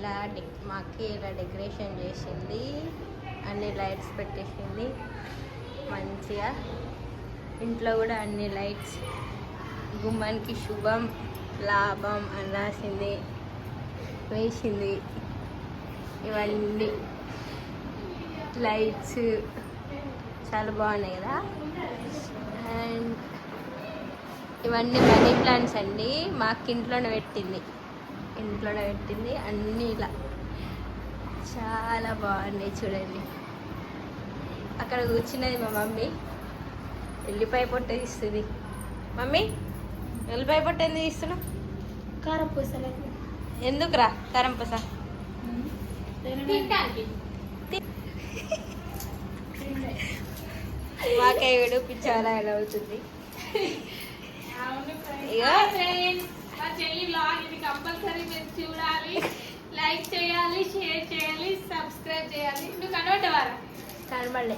ఇలా డెక్ మా అక్క ఇలా డెకరేషన్ చేసింది అన్ని లైట్స్ పెట్టేసింది. మంచిగా ఇంట్లో కూడా అన్ని లైట్స్. గుమ్మానికి శుభం లాభం అని రాసింది వేసింది. ఇవన్నీ లైట్స్. చాలా బాగున్నాయి కదా? అండ్ ఇవన్నీ మనీ ప్లాంట్స్ అండి. మా ఇంట్లోనే పెట్టింది. ఇంట్లోనే పెట్టింది అన్నీ ఇలా. చాలా బాగున్నాయి చూడండి. అక్కడ కూర్చున్నది మా మమ్మీ. ఎల్లిపాయ పొట్ట తీస్తుంది. మమ్మీ ఎల్లిపాయ పొట్ట ఎందుకు తీస్తున్నావు? కారపూసలకు ఎందుకురా కారం పస? తినడానికి. మాకై వీడు పిచ్చారా ఎలా అవుతుంది. ఫ్రెండ్స్ మా చెల్లి బ్లాగ్ ఇది లైక్ చేయాలి షేర్ చేయాలి సబ్స్క్రైబ్ చేయాలి. నువ్వు కనబడ్డవారా? కనబడలే.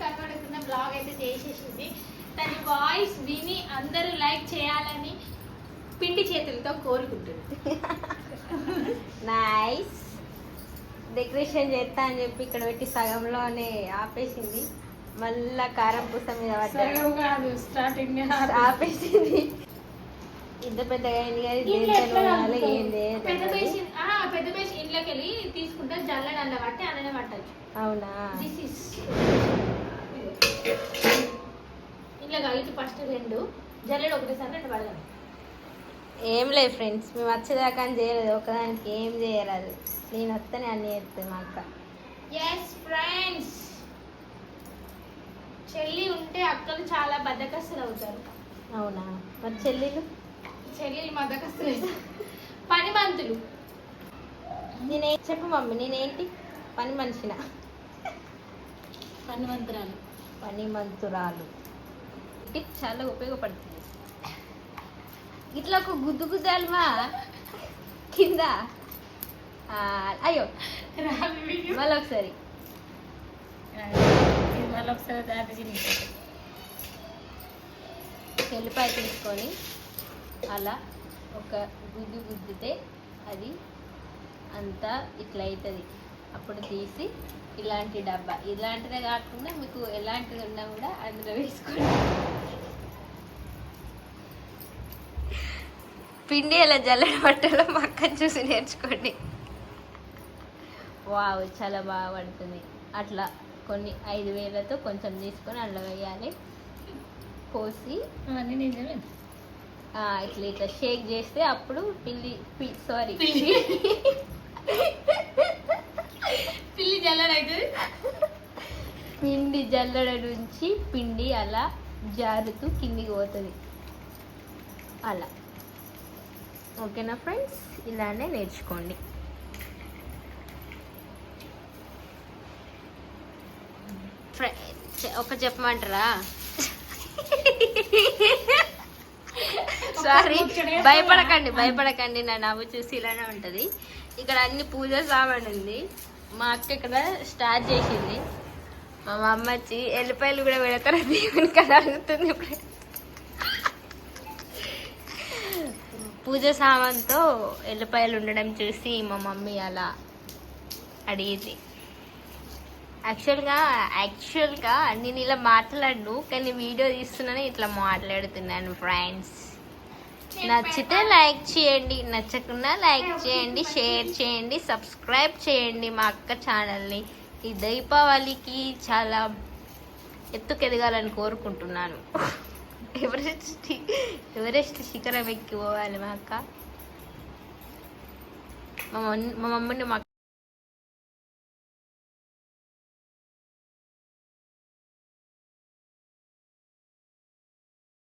కనబడుతున్న బ్లాగ్ అయితే చేసేసింది. తన వాయిస్ విని అందరూ లైక్ చేయాలని పిండి చేతులతో కోరుకుంటుంది. నైస్ డెకరేషన్ చేస్తా అని చెప్పి ఇక్కడ పెట్టి సగంలోనే ఆపేసింది. మళ్ళా కారం పూస మీద ఆపేసింది. ఇంత పెద్దగా అయింది కానీ దేంతో ఏం పెద్ద బేసిన్ ఇంట్లోకి వెళ్ళి తీసుకుంటే జల్లెడ అన్న బట్టి అననే పట్టచ్చు. అవునా? దిస్ ఇస్ ఇంట్లో కలిపి ఫస్ట్ రెండు జల్లెడ ఒకటేసారి రెండు పడదాం ఏం లేదు ఫ్రెండ్స్ మేము వచ్చేదాకా అని చేయలేదు. ఒకదానికి ఏం చేయరాదు నేను వస్తేనే అన్ని చేస్తుంది మా అక్క. ఎస్ ఫ్రెండ్స్ చెల్లి ఉంటే అక్కలు చాలా బద్దకస్తులు అవుతారు. అవునా? మరి చెల్లెలు? చెల్లెలు బద్దకస్తులు పని మంతులు నేనే చెప్పు మమ్మీ నేనేంటి? పని మనిషిన? పని మంత్రాలు పని మంతురాలు ఇది చాలా ఉపయోగపడుతుంది. ఇట్లా ఒక గుద్దు గుద్దాలమా కింద? ఆ, అయ్యో. మళ్ళీ ఒకసారి మళ్ళీ ఒకసారి ఎల్లిపాయ తీసుకొని అలా ఒక గుద్దు గుద్దితే అంతా ఇట్లా అవుతుంది అప్పుడు తీసి ఇలాంటి డబ్బా. ఇలాంటిదే కాకుండా మీకు ఎలాంటిది ఉన్నా కూడా అందులో వేసుకోండి. పిండి ఎలా జల్లెడ పట్టాలో మా అక్కని చూసి నేర్చుకోండి. వావ్ చాలా బాగా పడుతుంది. అట్లా కొన్ని ఐదు వేలతో కొంచెం తీసుకొని అందులో వేయాలి. పోసి అవన్నీ నిజమే ఆ, ఇట్లా ఇట్లా షేక్ చేస్తే అప్పుడు పిల్లి సారీ. పిల్లి పిల్లి పిండి జల్లడ నుంచి పిండి అలా జారుతూ కిందికి పోతుంది. అలా. ఓకేనా ఫ్రెండ్స్? ఇలానే నేర్చుకోండి. ఒక చెప్పమంటారా? సారీ. భయపడకండి భయపడకండి. నా నవ్వు చూసి ఇలానే ఉంటుంది. ఇక్కడ అన్ని పూజ సామాన్ ఉంది. మా అక్క ఇక్కడ స్టార్ట్ చేసింది. మా అమ్మ వచ్చి ఎల్లిపాయలు కూడా పెడతారా. దేవునికి అని అడుగుతుంది ఇప్పుడు? పూజ సామాన్తో ఎల్లిపాయలు ఉండడం చూసి మా మమ్మీ అలా అడిగింది. యాక్చువల్గా యాక్చువల్గా నేను ఇలా మాట్లాడు కానీ వీడియో తీస్తున్నానే ఇట్లా మాట్లాడుతున్నాను ఫ్రెండ్స్ నచ్చితే లైక్ చేయండి నచ్చకుండా లైక్ చేయండి షేర్ చేయండి సబ్స్క్రైబ్ చేయండి మా అక్క ఛానల్ని. ఈ దీపావళికి చాలా ఎత్తుకెదగాలని కోరుకుంటున్నాను. ఎవరెస్ట్ ఎవరెస్ట్ శిఖరం ఎక్కిపోవాలి మా అక్క? మా మా మమ్మీని మా